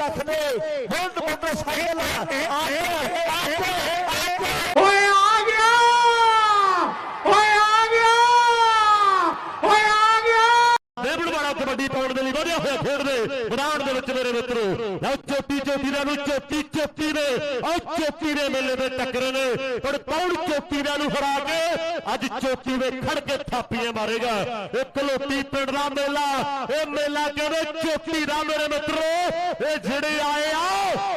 ਲੱਖ ਦੇ। Bullet motorcycle ਓਏ ਆ ਗਿਆ। ਓਏ ਆ ਗਿਆ। ਓਏ ਆ ਗਿਆ। ਵਾਲਾ ਕਬੱਡੀ ਪਾਉਣ ਦੇ ਲਈ ਵਧਿਆ ਹੋਇਆ ਖੇਡਦੇ ਮੈਦਾਨ ਦੇ ਵਿੱਚ ਮੇਰੇ ਮਿੱਤਰੋ ਲਓ ਚੋਟੀ ਨੂੰ ਚੋਟੀ ਚੋਟੀ ਨੇ। ਉਹ ਚੋਟੀ ਦੇ ਮੇਲੇ ਦੇ ਟੱਕਰੇ ਨੇ। ਪਰ ਪੌੜ ਚੋਟੀ ਨੂੰ ਹਰਾ ਕੇ ਅੱਜ ਚੋਟੀ ਦੇ ਖੜ ਕੇ ਥਾਪੀਆਂ ਮਾਰੇਗਾ? ਇਹ ਕਲੋਟੀ ਪਿੰਡ ਦਾ ਮੇਲਾ। ਇਹ ਮੇਲਾ ਕਹਿੰਦੇ ਚੋਟੀ ਦਾ ਮੇਰੇ ਮਿੱਤਰੋ? ਇਹ ਜਿਹੜੇ ਆਏ ਆ,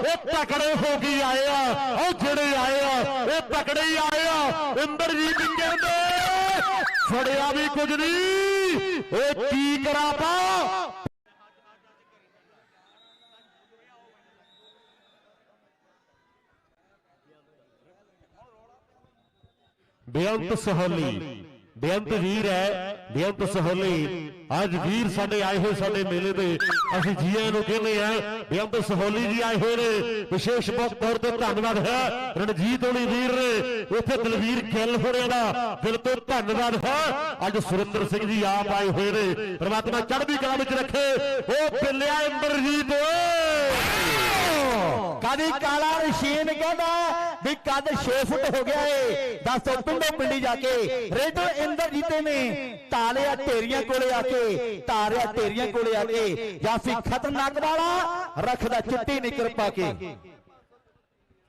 ਇਹ ਤਕੜੇ ਹੋ ਕੇ ਆਏ ਆ। ਉਹ ਜਿਹੜੇ ਆਏ ਆ, ਇਹ ਤਕੜੇ ਹੀ ਆਏ ਆ। ਇੰਦਰਜੀਤ ਸਿੰਘ ਕਹਿੰਦੇ, ਫੜਿਆ ਵੀ ਕੁਝ ਨਹੀਂ। ਇਹ ਕੀ ਕਰਾਂ ਬੇਅੰਤ ਸਹੋਲੀ। ਬੇਅੰਤ ਵੀਰ ਹੈ ਬੇਅੰਤ ਸਹੋਲੀ। ਅੱਜ ਵੀਰ ਸਾਡੇ ਆਏ ਹੋਏ ਸਾਡੇ ਮੇਲੇ ਤੇ। ਅਸੀਂ ਜੀਆਂ ਨੂੰ ਕਹਿੰਦੇ ਆ ਬੇਅੰਤ ਸਹੋਲੀ ਜੀ ਆਏ ਹੋਏ ਨੇ। ਵਿਸ਼ੇਸ਼ ਬਹੁਤ ਤੌਰ ਤੇ ਧੰਨਵਾਦ ਹੈ। ਰਣਜੀਤ ਹੋਣੀ ਵੀਰ ਨੇ। ਇੱਥੇ ਦਲਵੀਰ ਗਿੱਲ ਹੋਣਿਆਂ ਦਾ ਦਿਲ ਤੋਂ ਧੰਨਵਾਦ ਹੈ। ਅੱਜ ਸੁਰਿੰਦਰ ਸਿੰਘ ਜੀ ਆਪ ਆਏ ਹੋਏ ਨੇ। ਪ੍ਰਮਾਤਮਾ ਚੜ੍ਹਦੀ ਕਲਾ ਵਿੱਚ ਰੱਖੇ। ਉਹ ਬਿੱਲਿਆ ਇੰਦਰਜੀਤ ਓਏ। ਕਦੀ ਕਾਲਾ ਰਸ਼ੀਨ ਕਹਿੰਦਾ। ਵੀ ਕੱਦ 6 ਫੁੱਟ ਹੋ ਗਿਆ ਏ। ਦੱਸੋ ਪਿੰਡੋਂ ਪਿੰਡੀ ਜਾ ਕੇ। ਰੇਡਰ ਇੰਦਰਜੀਤੇ ਨੇ, ਤਾਲਿਆ ਢੇਰੀਆਂ ਕੋਲੇ ਆ ਕੇ, ਤਾਰਿਆ ਢੇਰੀਆਂ ਕੋਲੇ ਆ ਕੇ ਜਾਫੀ ਖਤਰਨਾਕ ਵਾਲਾ ਰੱਖਦਾ ਚਿੱਟੀ ਨਿਕਰ ਪਾ ਕੇ।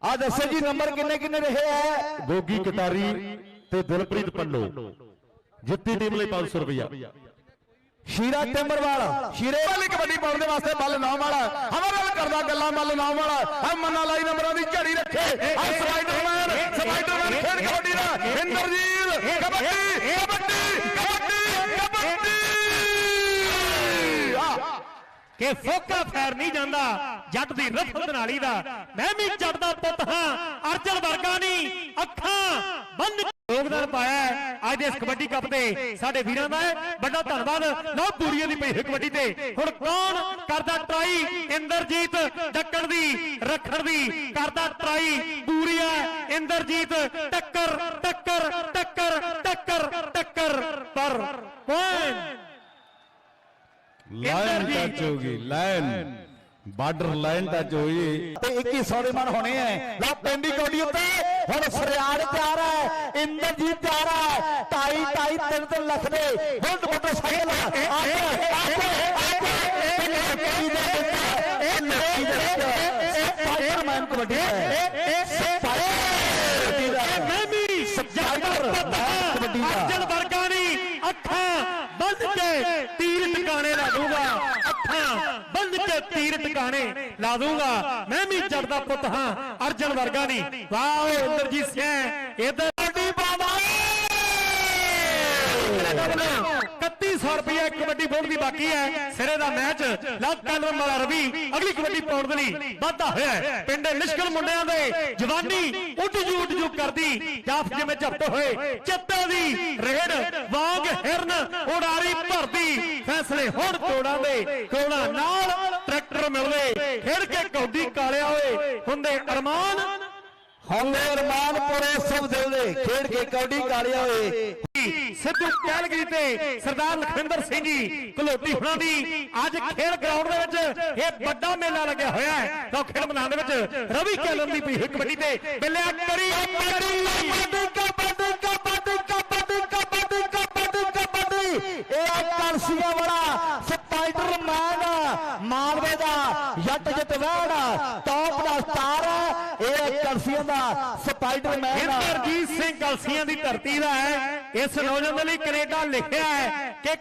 ਆ ਦੱਸੋ ਜੀ, ਨੰਬਰ ਕਿੰਨੇ ਕਿੰਨੇ ਰਹੇ ਹੈ ਗੋਗੀ ਕਟਾਰੀ ਤੇ ਦਿਲਪ੍ਰੀਤ ਪੰਡੋ ਜਿੱਤੀ ਟੀਮ ਲਈ 500 ਰੁਪਇਆ ਸ਼ੀਰਾ ਟਿੰਬਰਵਾਲ। ਸ਼ੀਰੇ ਵਾਲੀ ਕਬੱਡੀ ਪਾਉਣ ਦੇ ਵਾਸਤੇ ਬੱਲ ਨਾਮ ਵਾਲਾ। ਹਮਾਰਾ ਨਾਲ ਕਰਦਾ ਗੱਲਾਂ ਬੱਲ ਨਾਮ ਵਾਲਾ। ਆ ਮੰਨਾ ਲਾਈ ਨੰਬਰਾਂ ਦੀ ਝੜੀ ਰੱਖੇ। ਆ ਸਪਾਈਡਰਮੈਨ ਸਪਾਈਡਰਮੈਨ ਖੇਡ ਕਬੱਡੀ ਦਾ। ਇੰਦਰਜੀਤ ਕਬੱਡੀ ਕਬੱਡੀ ਕਬੱਡੀ ਕਬੱਡੀ। ਆ ਕਿ ਫੋਕਾ ਫੈਰ ਨਹੀਂ ਜਾਂਦਾ ਜੱਟ ਦੀ ਰਫਤ ਨਾਲੀ ਦਾ। ਮੈਂ ਵੀ ਜੱਟ ਦਾ ਪੁੱਤ ਹਾਂ ਅਰਜਨ ਵਰਗਾ ਨਹੀਂ ਅੱਖਾਂ ਬੰਦ ਯੋਗਦਾਨ ਪਾਇਆ ਅੱਜ ਦੇ ਇਸ ਕਬੱਡੀ ਕੱਪ ਤੇ। ਸਾਡੇ ਵੀਰਾਂ ਦਾ। ਵੱਡਾ ਧੰਨਵਾਦ। ਲੋ ਪੂਰੀਆਂ ਦੀ ਪਈ ਕਬੱਡੀ ਤੇ। ਹੁਣ ਕੌਣ ਕਰਦਾ ਟਰਾਈ? ਇੰਦਰਜੀਤ ਡੱਕਣ ਦੀ ਰੱਖਣ ਦੀ ਕਰਦਾ ਟਰਾਈ। ਪੂਰੀਆ ਇੰਦਰਜੀਤ ਟੱਕਰ ਟੱਕਰ ਟੱਕਰ ਟੱਕਰ ਟੱਕਰ। ਪਰ ਪੁਆਇੰਟ ਲਾਈਨ ਟੱਚ ਹੋ ਗਈ ਲਾਈਨ ਬਾਰਡਰ ਲਾਈਨ ਟੱਚ ਹੋਈ ਤੇ 21 ਸੌਦੇ ਮਨ ਹੋਣੇ ਐ ਲਾ ਪਿੰਡੀ ਕੋਡੀ ਉੱਤੇ ਹੁਣ ਫਰਿਆਦ ਤਿਆਰ ਹੈ ਇੰਦਰਜੀਤ ਤਿਆਰ ਹੈ ਢਾਈ ਢਾਈ ਤਿੰਨ ਤਿੰਨ ਲੱਖ ਦੇ ਬੁਲਟ ਮੋਟਰਸਾਈਕਲ ਆ ਇਹ ਲੱਕੀ ਦੇ ਸਪਾਈਡਰਮੈਨ ਕਬੱਡੀ ਹੈ ਦਾ ਸਬਜੈਕਟਰ ਕਬੱਡੀ ਦਾ। ਅਰਜਨ ਵਰਗਾ ਨਹੀਂ ਅੱਖਾਂ ਬੰਦ ਕੇ ਤੀਰ ਟਿਕਾਣੇ ਲਾ ਦੂੰਗਾ ਅੱਖਾਂ ਕੇ ਤੀਰ ਟਿਕਾਣੇ ਲਾ ਦੂੰਗਾ ਮੈਂ ਵੀ ਜੱਟ ਦਾ ਪੁੱਤ ਹਾਂ ਅਰਜਨ ਵਰਗਾ ਨਹੀਂ। ਵਾਹ ਓਏ ਇੰਦਰਜੀਤ ਸਿੰਘ। ਇਧਰ ਕਬੱਡੀ ਪਾਵਾ 3100 ਰੁਪਏ ਕਬੱਡੀ ਬੋਰਡ ਦੀ ਬਾਕੀ ਹੈ। ਸਿਰੇ ਦਾ ਮੈਚ ਲੱਗ ਕਲਮ ਵਾਲਾ ਰਵੀ, ਅਗਲੀ ਕਬੱਡੀ ਪਾਉਣ ਦੇ ਲਈ ਵਾਧਾ ਹੋਇਆ ਪਿੰਡ ਨਿਸ਼ਕਲ ਮੁੰਡਿਆਂ ਦੇ ਜਵਾਨੀ ਉੱਡ ਜੂ ਉੱਡ ਜੂ ਕਰਦੀ। ਜਾਫ ਜਿਵੇਂ ਝਪਟ ਹੋਏ ਚੱਤੇ ਦੀ ਰੇਡ, ਵਾਂਗ ਹਿਰਨ ਉਡਾਰੀ ਭਰਦੀ। ਫੈਸਲੇ ਹੁਣ ਤੋੜਾਂ ਦੇ ਕੋਣਾ ਨਾਲ ਟਰੈਕਟਰ ਮਿਲਦੇ। ਖੇਡ ਕੇ ਕੌਡੀ ਕਾਲਿਆ ਓਏ ਹੁੰਦੇ ਅਰਮਾਨ। ਹਮੇ ਅਰਮਾਨਪੁਰੇ ਸਭ ਦਿਲ ਦੇ। ਖੇਡ ਕੇ ਕੌਡੀ ਕਾਲਿਆ ਹੋਏ ਸਿੱਧੂ ਕੈਲਗਰੀ ਤੇ ਸਰਦਾਰ ਲਖਵਿੰਦਰ ਸਿੰਘ ਜੀ, ਘਲੋਟੀ ਹੁਣਾਂ ਦੀ ਅੱਜ ਖੇਡ ਗਰਾਊਂਡ ਦੇ ਵਿੱਚ ਇਹ ਵੱਡਾ ਮੇਲਾ ਲੱਗਿਆ ਹੋਇਆ ਹੈ। ਤਾਂ ਖੇਡ ਮੈਦਾਨ ਦੇ ਵਿੱਚ ਰਵੀ ਕੈਲਨ ਦੀ ਪਈ ਕਬੱਡੀ ਤੇ ਬਿੱਲਿਆ ਕਰੀ ਕਬੱਡੀ ਕਬੱਡੀ। ਕਬੱਡੀ ਕਬੱਡੀ ਕਬੱਡੀ ਕਬੱਡੀ ਕਬੱਡੀ ਇਹ ਕਲਸੀਆ ਵਾਲਾ ਸਪਾਈਡਰਮੈਨ, ਮਾਲਵੇ ਦਾ, ਜੱਟ ਜੱਟ ਵਹਿੜਾ ਟੌਪ ਦਾ ਸਟਾਰ ਕਲਸੀਆ ਦਾ ਸਪਾਈਡਰਮੈਨ ਇੰਦਰਜੀਤ ਸਿੰਘ ਕਲਸੀਆਂ ਦੀ ਧਰਤੀ ਦਾ ਹੈ। ਇਸ ਨੌਜਵਾਨ ਦੇ ਲਈ ਕੈਨੇਡਾ ਲਿਖਿਆ ਹੈ ਕਿ